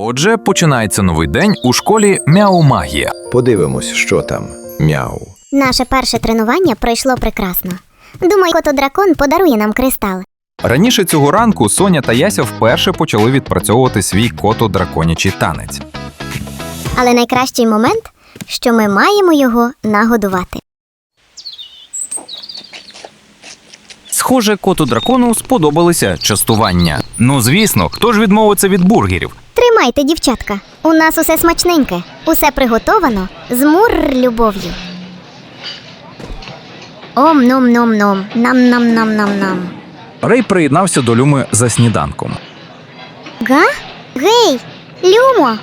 Отже, починається новий день у школі Мяу-магія. Подивимось, що там. Мяу. Наше перше тренування пройшло прекрасно. Думаю, кото-дракон подарує нам кристал. Раніше цього ранку Соня та Яся вперше почали відпрацьовувати свій кото-драконячий танець. Але найкращий момент, що ми маємо його нагодувати. Схоже, коту дракону сподобалися частування. Ну звісно, хто ж відмовиться від бургерів? Тримайте, дівчатка. У нас усе смачненьке, усе приготовано з мур любов'ю. Ом ном ном ном нам нам нам нам нам. Рей приєднався до Люми за сніданком. Га? Гей, Люмо.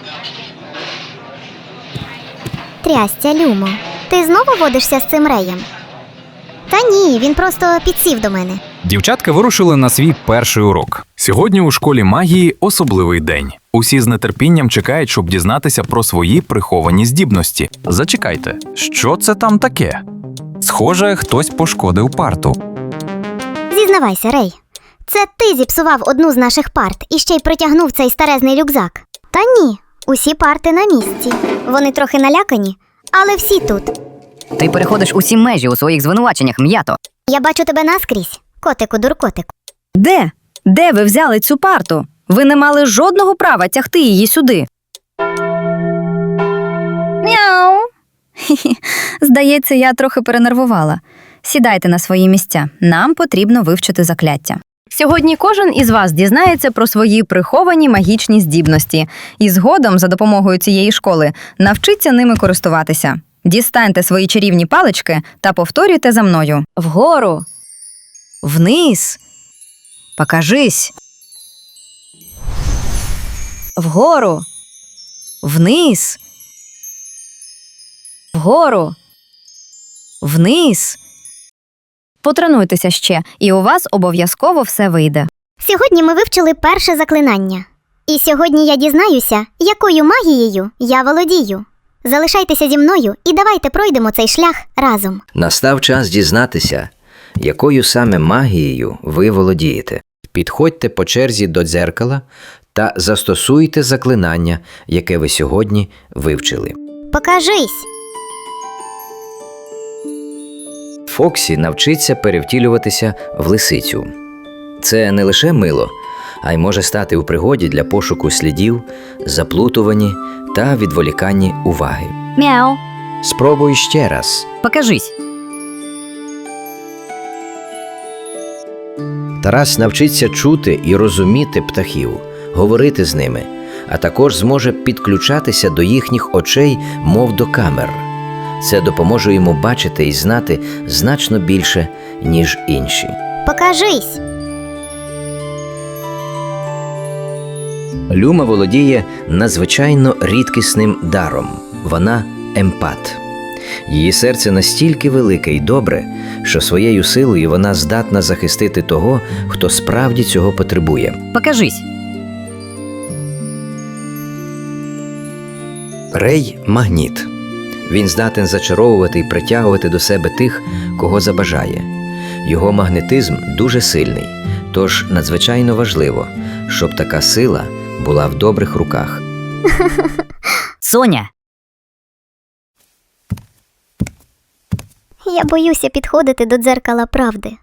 Трястя, Люмо. Ти знову водишся з цим реєм? Та ні, він просто підсів до мене. Дівчатка вирушили на свій перший урок. Сьогодні у школі магії особливий день. Усі з нетерпінням чекають, щоб дізнатися про свої приховані здібності. Зачекайте, що це там таке? Схоже, хтось пошкодив парту. Зізнавайся, Рей. Це ти зіпсував одну з наших парт і ще й притягнув цей старезний рюкзак. Та ні, усі парти на місці. Вони трохи налякані, але всі тут. Ти переходиш усі межі у своїх звинуваченнях, м'ято. Я бачу тебе наскрізь, котику дуркотику. Де? Де ви взяли цю парту? Ви не мали жодного права тягти її сюди. Мяу. Хі-хі. Здається, я трохи перенервувала. Сідайте на свої місця. Нам потрібно вивчити закляття. Сьогодні кожен із вас дізнається про свої приховані магічні здібності і згодом, за допомогою цієї школи, навчиться ними користуватися. Дістаньте свої чарівні палички та повторюйте за мною. Вгору. Вниз. Покажись. Вгору. Вниз. Вгору. Вниз. Потренуйтеся ще, і у вас обов'язково все вийде. Сьогодні ми вивчили перше заклинання. І сьогодні я дізнаюся, якою магією я володію. Залишайтеся зі мною і давайте пройдемо цей шлях разом. Настав час дізнатися, якою саме магією ви володієте. Підходьте по черзі до дзеркала та застосуйте заклинання, яке ви сьогодні вивчили. Покажись. Фоксі навчиться перевтілюватися в лисицю. Це не лише мило, а й може стати у пригоді для пошуку слідів, заплутувані та відволіканні уваги. Мяу. Спробуй ще раз. Покажись. Тарас навчиться чути і розуміти птахів, говорити з ними, а також зможе підключатися до їхніх очей, мов до камер. Це допоможе йому бачити і знати значно більше, ніж інші. Покажись. Люма володіє надзвичайно рідкісним даром. Вона емпат. Її серце настільки велике і добре, що своєю силою вона здатна захистити того, хто справді цього потребує. Покажись. Рей магніт. Він здатен зачаровувати і притягувати до себе тих, кого забажає. Його магнетизм дуже сильний, тож надзвичайно важливо, щоб така сила була в добрих руках. Соня. Я боюся підходити до дзеркала правди.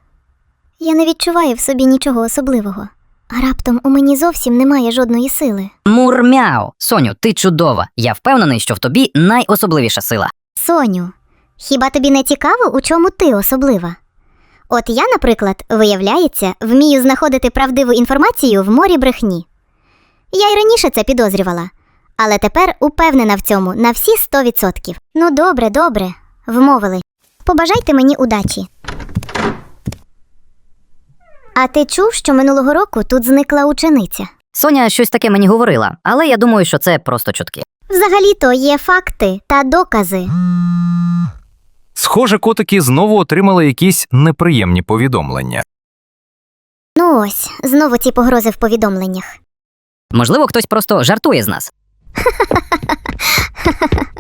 Я не відчуваю в собі нічого особливого. А раптом у мені зовсім немає жодної сили. Мурмяу. Соню, ти чудова. Я впевнений, що в тобі найособливіша сила. Соню, хіба тобі не цікаво, у чому ти особлива? От я, наприклад, виявляється, вмію знаходити правдиву інформацію в морі брехні. Я й раніше це підозрювала, але тепер упевнена в цьому на всі 100%. Ну добре, добре, вмовили. Побажайте мені удачі. А ти чув, що минулого року тут зникла учениця? Соня щось таке мені говорила, але я думаю, що це просто чутки. Взагалі-то є факти та докази. Схоже, котики знову отримали якісь неприємні повідомлення. Ну ось, знову ці погрози в повідомленнях. Можливо, хтось просто жартує з нас.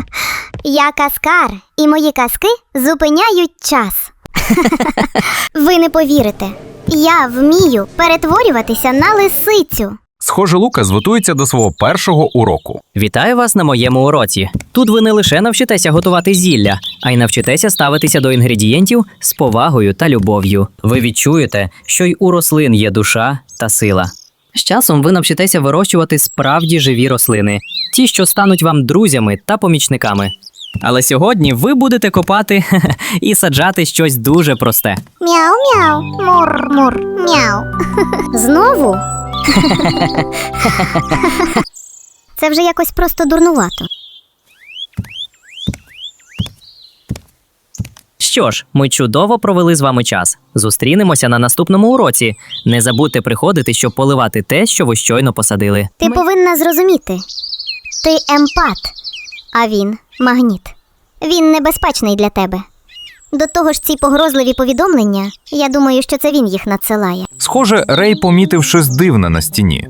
Я каскар, і мої казки зупиняють час. Ви не повірите. Я вмію перетворюватися на лисицю. Схоже, Лукас готується до свого першого уроку. Вітаю вас на моєму уроці. Тут ви не лише навчитеся готувати зілля, а й навчитеся ставитися до інгредієнтів з повагою та любов'ю. Ви відчуєте, що й у рослин є душа та сила. З часом ви навчитеся вирощувати справді живі рослини, ті, що стануть вам друзями та помічниками. Але сьогодні ви будете копати і саджати щось дуже просте. Мяу-мяу, мур-мур, мяу. Знову? Це вже якось просто дурнувато. Що ж, ми чудово провели з вами час. Зустрінемося на наступному уроці. Не забудьте приходити, щоб поливати те, що ви щойно посадили. Ти повинна зрозуміти. Ти емпат, а він магніт. Він небезпечний для тебе. До того ж, ці погрозливі повідомлення, я думаю, що це він їх надсилає. Схоже, Рей помітив щось дивне на стіні.